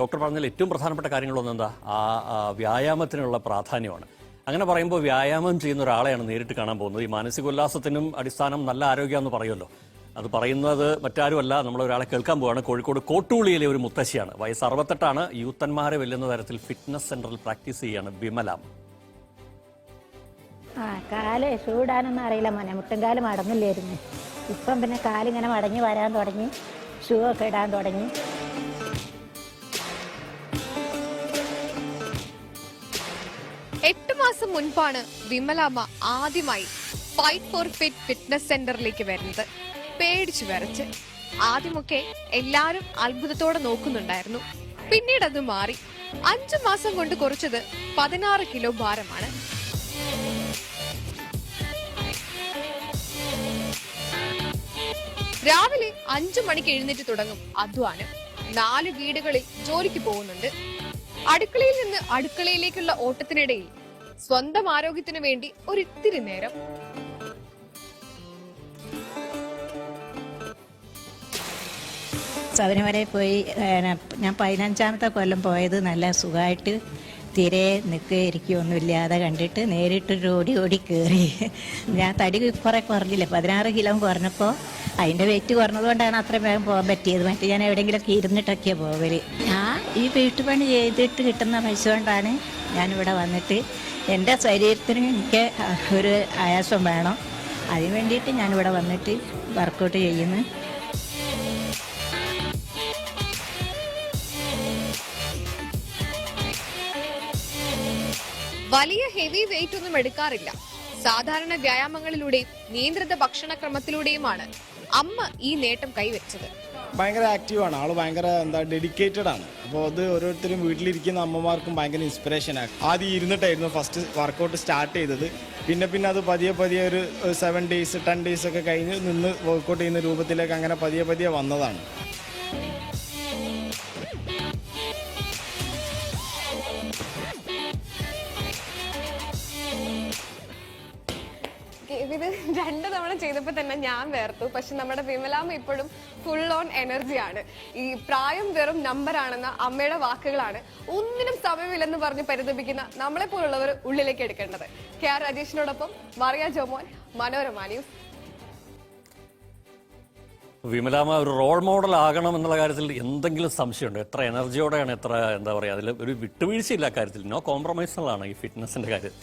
Doctor പറഞ്ഞതിൽ ഏറ്റവും പ്രധാനപ്പെട്ട കാര്യങ്ങളൊന്നും എന്താ? ആ വ്യായാമത്തിനുള്ള പ്രാധാന്യമാണ്. അങ്ങനെ പറയുമ്പോൾ വ്യായാമം ചെയ്യുന്ന ഒരാളെയാണ് നേരിട്ട് കാണാൻ പോകുന്നത്. ഈ മാനസികോല്ലാസത്തിനും അടിസ്ഥാനം നല്ല ആരോഗ്യമെന്ന് പറയുമല്ലോ. അത് പറയുന്നത് മറ്റാരുമല്ല. നമ്മൾ ഒരാളെ കേൾക്കാൻ പോവാണ്. കോഴിക്കോട് കോട്ടൂളിയിലെ ഒരു മുത്തശ്ശിയാണ്. വയസ്സ് അറുപത്തെട്ടാണ് യൂത്തന്മാരെ വെല്ലുന്ന തരത്തിൽ ഫിറ്റ്നസ് സെന്ററിൽ പ്രാക്ടീസ് ചെയ്യാണ് വിമല. ആ അറിയില്ല മോനെ. മുട്ടുംകാൽ മടങ്ങില്ലായിരുന്നു ഇപ്പം പിന്നെ കാലിങ്ങനെ മടങ്ങി വരാൻ തുടങ്ങി. ഷൂ ഒക്കെ ഇടാൻ തുടങ്ങി. എട്ട് മാസം മുൻപാണ് വിമലാമ്മ ആദ്യമായി ഫൈറ്റ് ഫോർ ഫിറ്റ് ഫിറ്റ്നസ് സെന്ററിലേക്ക് വരുന്നത്. പേടിച്ചു വരച്ച് ആദ്യമൊക്കെ എല്ലാരും അത്ഭുതത്തോടെ നോക്കുന്നുണ്ടായിരുന്നു. പിന്നീട് അത് മാറി. അഞ്ചു മാസം കൊണ്ട് കുറച്ചത് പതിനാറ് കിലോ ഭാരമാണ്. രാവിലെ അഞ്ചു മണിക്ക് എഴുന്നേറ്റ് തുടങ്ങും അധ്വാനം നാല് വീടുകളിൽ ജോലിക്ക് പോകുന്നുണ്ട്. അടുക്കളയിൽ നിന്ന് അടുക്കളയിലേക്കുള്ള ഓട്ടത്തിനിടയിൽ സ്വന്തം ആരോഗ്യത്തിന് വേണ്ടി ഒരിത്തിരി നേരം. ശബരിമലയിൽ പോയി ഞാൻ പതിനഞ്ചാമത്തെ കൊല്ലം പോയത് നല്ല സുഖമായിട്ട് തീരെ നിൽക്കുകയായിരിക്കുമൊന്നുമില്ലാതെ കണ്ടിട്ട് നേരിട്ട് ഒരു ഓടി ഓടി കയറി ഞാൻ തടി കുറെ കുറഞ്ഞില്ലേ? പതിനാറ് കിലോ കുറഞ്ഞപ്പോൾ അതിന്റെ വെയിറ്റ് കുറഞ്ഞതുകൊണ്ടാണ് അത്രയും അത്ര വേഗം പോകാൻ പറ്റിയത്. മറ്റേ ഞാൻ എവിടെയെങ്കിലുമൊക്കെ ഇരുന്നിട്ടൊക്കെയാണ് പോകൽ ഞാൻ ഈ വീട്ടുപണി ചെയ്തിട്ട് കിട്ടുന്ന പൈസ കൊണ്ടാണ് ഞാനിവിടെ വന്നിട്ട് എന്റെ ശരീരത്തിന് എനിക്ക് ഒരു ആയാസം വേണം. അതിന് വേണ്ടിയിട്ട് ഞാനിവിടെ വന്നിട്ട് വർക്കൗട്ട് ചെയ്യുന്നു. വലിയ ഹെവി വെയിറ്റ് ഒന്നും എടുക്കാറില്ല. സാധാരണ വ്യായാമങ്ങളിലൂടെയും നിയന്ത്രിത ഭക്ഷണക്രമത്തിലൂടെയുമാണ് അമ്മ ഈ നേട്ടം കൈവരിച്ചത് ഭയങ്കര ആക്റ്റീവാണ് ആൾ ഭയങ്കര എന്താ ഡെഡിക്കേറ്റഡ് ആണ്. അപ്പോൾ അത് ഓരോരുത്തരും വീട്ടിലിരിക്കുന്ന അമ്മമാർക്കും ഭയങ്കര ഇൻസ്പിറേഷൻ ആണ്. ആദ്യം ഇരുന്നിട്ടായിരുന്നു ഫസ്റ്റ് വർക്കൗട്ട് സ്റ്റാർട്ട് ചെയ്തത്. പിന്നെ പിന്നെ അത് പതിയെ പതിയെ ഒരു സെവൻ ഡേയ്സ് ടെൻ ഡേയ്സ് ഒക്കെ കഴിഞ്ഞ് നിന്ന് വർക്കൗട്ട് ചെയ്യുന്ന രൂപത്തിലേക്ക് അങ്ങനെ പതിയെ പതിയെ വന്നതാണ്. ഇത് രണ്ട് തവണ ചെയ്തപ്പോൾ തന്നെ ഞാൻ വേർത്തു. പക്ഷെ നമ്മുടെ വിമലാമ്മ ഇപ്പോഴും ഫുൾ ഓൺ എനർജിയാണ് ഈ പ്രായം വെറും നമ്പർ ആണെന്ന അമ്മയുടെ വാക്കുകളാണ് ഒന്നിനും സമയമില്ലെന്ന് പറഞ്ഞ് പരിതപിക്കുന്ന നമ്മളെ പോലുള്ളവർ ഉള്ളിലേക്ക് എടുക്കേണ്ടത്. കെ ആർ രാജേഷിനോടൊപ്പം മറിയ ജോമോൻ മനോരമ ന്യൂസ്. വിമലാമ ഒരു റോൾ മോഡൽ ആകണം എന്നുള്ള കാര്യത്തിൽ എന്തെങ്കിലും സംശയമുണ്ട്? എത്ര എനർജിയോടെയാണ് എത്ര എന്താ പറയുക അതിൽ ഒരു വിട്ടുവീഴ്ചയില്ല കാര്യത്തിൽ. നോ കോംപ്രമൈസുകളാണ് ഈ ഫിറ്റ്നസിന്റെ കാര്യത്തിൽ